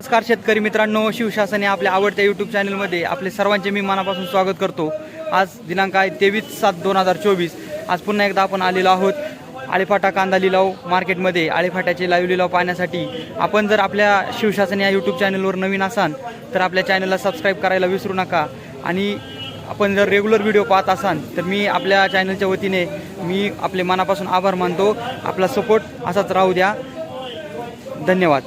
नमस्कार शेतकरी मित्रांनो शिवशासन या आपल्या आवडत्या यूट्यूब चॅनलमध्ये आपले सर्वांचे मी मनापासून स्वागत करतो. आज दिनांक आहे तेवीस सात दोन हजार चोवीस. आज पुन्हा एकदा आपण आलेलो आहोत आळेफाटा कांदा लिलाव मार्केटमध्ये. आळेफाट्याचे लाईव्ह लिलाव पाहण्यासाठी आपण जर आपल्या शिवशासन या यूट्यूब चॅनलवर नवीन असाल तर आपल्या चॅनलला सबस्क्राईब करायला विसरू नका. आणि आपण जर रेग्युलर व्हिडिओ पाहत असाल तर मी आपल्या चॅनलच्या वतीने मी आपले मनापासून आभार मानतो. आपला सपोर्ट असाच राहू द्या. धन्यवाद.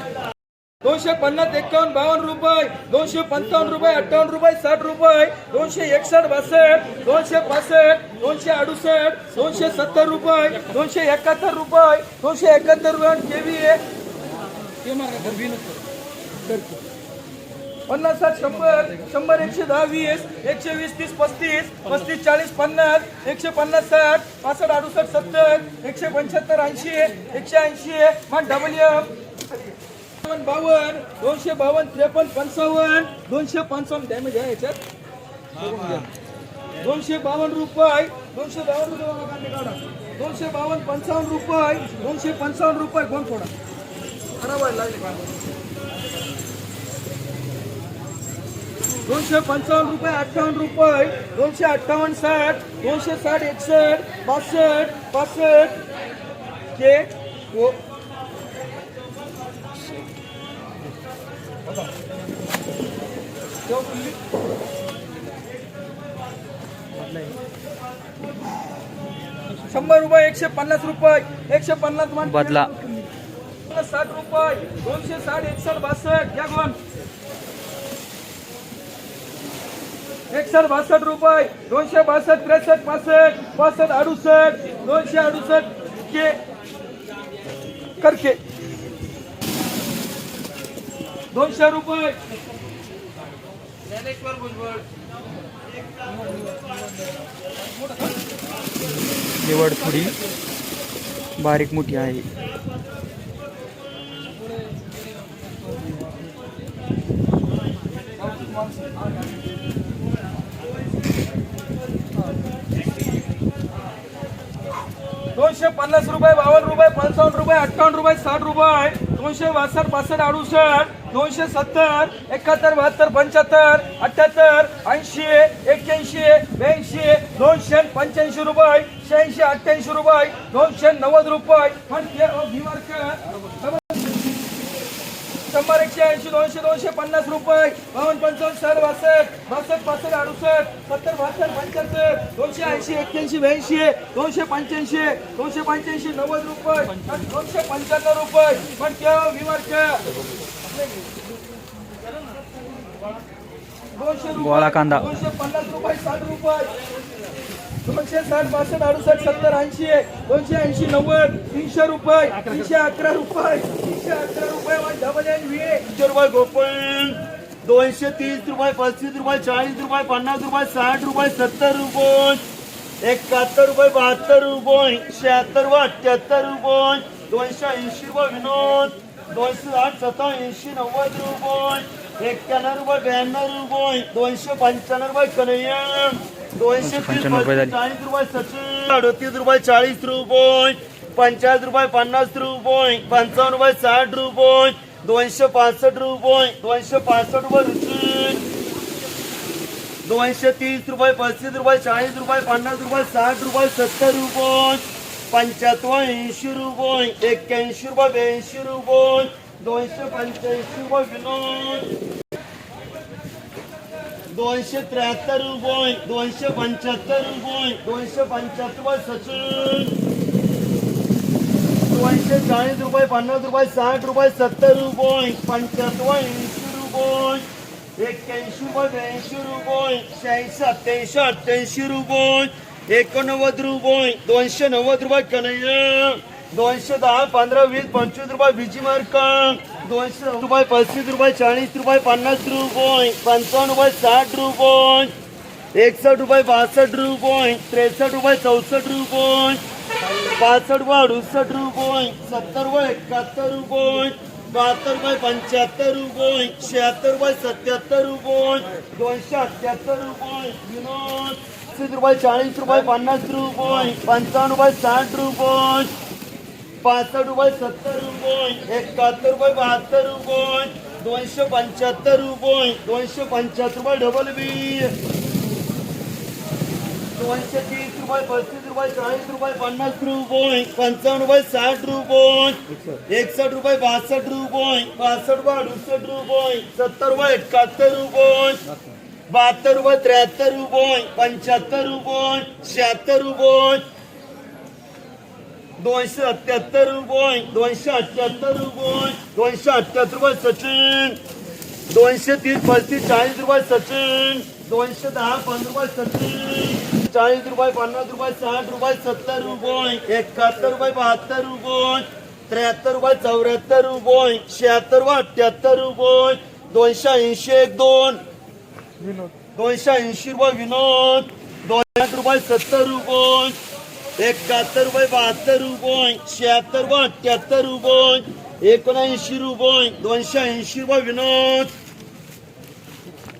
दोनशे पन्नास एक्कावन्न बावन्न रुपये दोनशे पंचावन्न रुपये अठ्ठावन्न रुपये साठ रुपये दोनशे एकसष्ट बासष्ट दोनशे पासष्ट दोनशे अडुसष्ट दोनशे सत्तर रुपये दोनशे एकाहत्तर रुपये दोनशे एकाहत्तर रुपये पन्नास साठ शंभर शंभर एकशे दहा वीस एकशे वीस तीस पस्तीस पस्तीस चाळीस पन्नास एकशे पन्नास साठ पासष्ट अडुसष्ट सत्तर एकशे पंच्याहत्तर ऐंशी एकशे ऐंशी मग डबल एम बावन्न बावन दोनशे बावन्न त्रेपन्न पंचावन्न दोनशे पंचावन्न डॅमेज आहे याच्यात. दोनशे बावन्न रुपये दोनशे बावन्न रुपये काढा. दोनशे बावन्न पंचावन्न रुपये दोनशे पंचावन्न रुपये कोण थोडा खराब व्हायला लागले दोनशे पंचावन्न रुपये अठ्ठावन्न रुपये दोनशे अठ्ठावन्न साठ दोनशे साठ एकसष्ट बासष्ट पासष्ट के शंभर रुपये एकशे पन्नास रुपये एकशे पन्नास बदला. साठ रुपये दोनशे साठ एकसष्ट बासष्ट घ्या कोण एकसष्ट बासष्ट रुपये दोनशे बासष्ट त्रेसष्ट पासष्ट पासष्ट अडुसष्ट दोनशे अडुसष्ट के करके दोनशे रुपये. निवड थोडी बारीक मोठी आहे. दोनशे पन्नास रुपये बावन्न रुपये पंचावन्न रुपये अठ्ठावन्न रुपये साठ रुपये दोनशे बासष्ट पासष्ट अडुसष्ट दोनशे सत्तर एकाहत्तर बहात्तर पंच्याहत्तर अठ्याहत्तर ऐंशी एक्क्याऐंशी ब्याऐंशी दोनशे पंच्याऐंशी रुपये शहाऐंशी अठ्ठ्याऐंशी रुपये दोनशे नव्वद रुपये. शंभर एकशे ऐंशी दोनशे दोनशे पन्नास रुपये. बावन्न पंचावन्न सर बासष्ट बासष्ट पासष्ट अडुसष्ट सत्तर बहात्तर पंच्याहत्तर दोनशे ऐंशी एक्क्याऐंशी ब्याऐंशी दोनशे पंच्याऐंशी दोनशे पंच्याऐंशी नव्वद रुपये दोनशे पंच्याण्णव रुपये. पण केव्हा विमार्क गोळा कांदा. दोनशे पन्नास रुपये साठ रुपये. दोनशे साठ बासष्ट अडुसष्ट सत्तर ऐंशी दोनशे ऐंशी नव्वद तीनशे रुपये तीनशे अकरा रुपये तीनशे अकरा रुपये डबल एन व्ही तीनशे रुपये गोपन दोनशे तीस रुपये पस्तीस रुपये चाळीस रुपये पन्नास रुपये साठ रुपये सत्तर रुपये एकाहत्तर रुपये बहात्तर रुपये शहात्तर रुपये अठ्ठ्याहत्तर रुपये दोनशे ऐंशी रुपये विनोद दोनशे साठ सत्ताऐंशी नव्वद रुपये. एक्क्याण्णव रुपये ब्याण्णव रुपये दोनशे पंच्याण्णव रुपये कन्हैया। दोनशे तीस चाळीस रुपये सचिन। अडतीस रुपये चाळीस रुपये पंचाळीस रुपये पन्नास रुपये पंचावन्न रुपये साठ रुपये दोनशे पासष्ट रुपये दोनशे पासष्ट रुपये रुची दोनशे तीस रुपये पस्तीस रुपये चाळीस रुपये पन्नास रुपये साठ रुपये सत्तर रुपये पंच्याहत्तर ऐंशी रुपये एक्क्याऐंशी रुपये ब्याऐंशी रुपये। दोनशे पंच्याऐंशी रुपये विनोद दोनशे त्र्याहत्तर रुपये दोनशे पंच्याहत्तर रुपये दोनशे पंच्याहत्तर रुपये सचिन दोनशे चाळीस रुपये पन्नास रुपये साठ रुपये सत्तर रुपये पंच्याहत्तर ऐंशी रुपये एक्क्याऐंशी रुपये ब्याऐंशी रुपये शहाऐंशी सत्याऐंशी अठ्ठ्याऐंशी रुपये एकोणनव्वद रुपये दोनशे नव्वद रुपये कन्हैया. दोनशे दहा पंधरा वीस पंचवीस रुपये बीजी मार्क. दोनशे रुपये पस्तीस रुपये चाळीस रुपये पन्नास रुपये पंचावन्न रुपये साठ रुपये एकसष्ट रुपये बासष्ट रुपये त्रेसष्ट रुपये चौसष्ट रुपये पासष्ट रुपये अडुसष्ट रुपये सत्तर रुपये एकाहत्तर रुपये बहात्तर रुपये पंच्याहत्तर रुपये शहात्तर रुपये सत्याहत्तर रुपये दोनशे अठ्ठ्याहत्तर रुपये विनोद रुपये चाळीस रुपये पन्नास रुपये पंचावन्न रुपये साठ रुपये पासष्ट रुपये सत्तर रुपये एकाहत्तर रुपये बहात्तर रुपये दोनशे पंच्याहत्तर रुपये दोनशे पंच्याहत्तर रुपये डबल बी दोनशे तीस रुपये पस्तीस रुपये चाळीस रुपये पन्नास रुपये पंचावन्न रुपये साठ रुपये एकसष्ट रुपये बासष्ट रुपये बासष्ट रुपये अडुसष्ट रुपये सत्तर रुपये एकाहत्तर रुपये बहात्तर रुपये त्र्याहत्तर रुपये पंच्याहत्तर रुपये शहात्तर रुपये दोनशे अठ्याहत्तर रुपये दोनशे अठ्याहत्तर रुपये दोनशे अठ्याहत्तर रुपये सचिन. दोनशे तीस पस्तीस चाळीस रुपये सचिन. दोनशे दहा पंधरा रुपये सचिन. चाळीस रुपये पन्नास रुपये साठ रुपये सत्तर रुपये एकाहत्तर रुपये बहात्तर रुपये त्र्याहत्तर रुपये चौऱ्याहत्तर रुपये शहात्तर रुपये अठ्ठ्याहत्तर रुपये दोनशे ऐंशी एक दोन. दोनशे ऐंशी रुपये विनोद. दोन रुपये सत्तर रुपये. एकाहत्तर रुपये बहात्तर रुपये शहात्तर रुपये अठ्ठ्याहत्तर रुपये एकोणऐंशी रुपये दोनशे ऐंशी रुपये विनोद.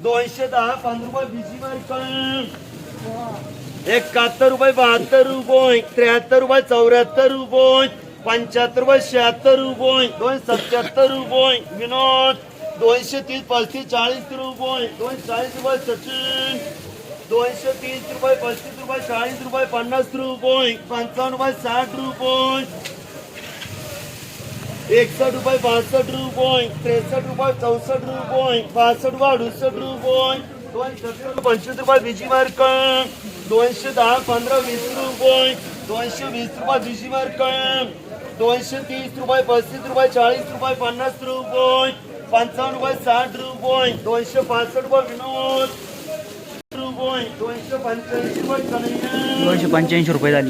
दोनशे दहा पंधरा रुपये बिजी मार्क एकाहत्तर रुपये बहात्तर रुपये त्र्याहत्तर रुपये चौऱ्याहत्तर रुपये पंच्याहत्तर रुपये शहात्तर रुपये दोनशे सत्याहत्तर रुपये विनोद. दोनशे तीस पस्तीस चाळीस रुपये दोनशे चाळीस रुपये सचिन. दोनशे तीस रुपये, पस्तीस रुपये, चाळीस रुपये, पन्नास रुपये, पंचावन्न रुपये, साठ रुपये. एकसष्ट रुपये, बासष्ट रुपये, त्रेसष्ट रुपये, चौसष्ट रुपये, बासष्ट रुपये, अडुसष्ट रुपये. पंचवीस रुपये बिज़ी मार्क. दोनशे दहा, पंधरा, वीस रुपये. दोनशे वीस रुपये बिज़ी मार्क. दोनशे तीस रुपये, पस्तीस रुपये, चाळीस रुपये, पन्नास रुपये. पंचावन्न रुपये, साठ रुपये. दोनशे पासष्ट रुपये, विनोद. दोनशे पंच्याऐंशी रुपये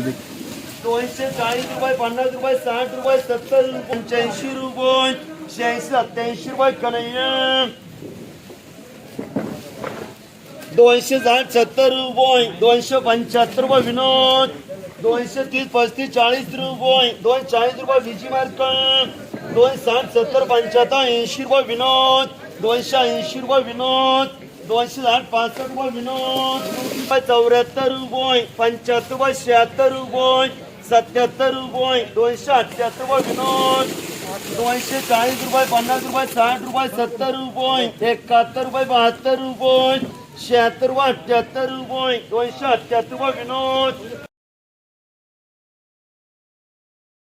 दोनशे चाळीस रुपये पन्नास रुपये साठ रुपये सत्तर पंच्याऐंशी रुपये शहाऐंशी रुपये दोनशे साठ सत्तर रुपये, दोनशे पंच्याहत्तर रुपये विनोद, दोनशे तीस पस्तीस चाळीस रुपये दोन चाळीस रुपये विजी मार्क दोन साठ सत्तर पंच्याहत्तर ऐंशी रुपये विनोद, दोनशे ऐंशी रुपये विनोद. दोनशे साठ पासष्ट रुपये विनोद. चौऱ्याहत्तर रुपये पंच्याहत्तर रुपये शहात्तर रुपये सत्याहत्तर रुपये दोनशे अठ्ठ्याहत्तर रुपये विनोद दोनशे चाळीस रुपये पन्नास रुपये साठ रुपये सत्तर रुपये एकाहत्तर रुपये बहात्तर रुपये शहात्तर रुपये अठ्ठ्याहत्तर रुपये दोनशे अठ्ठ्याहत्तर रुपये विनोद.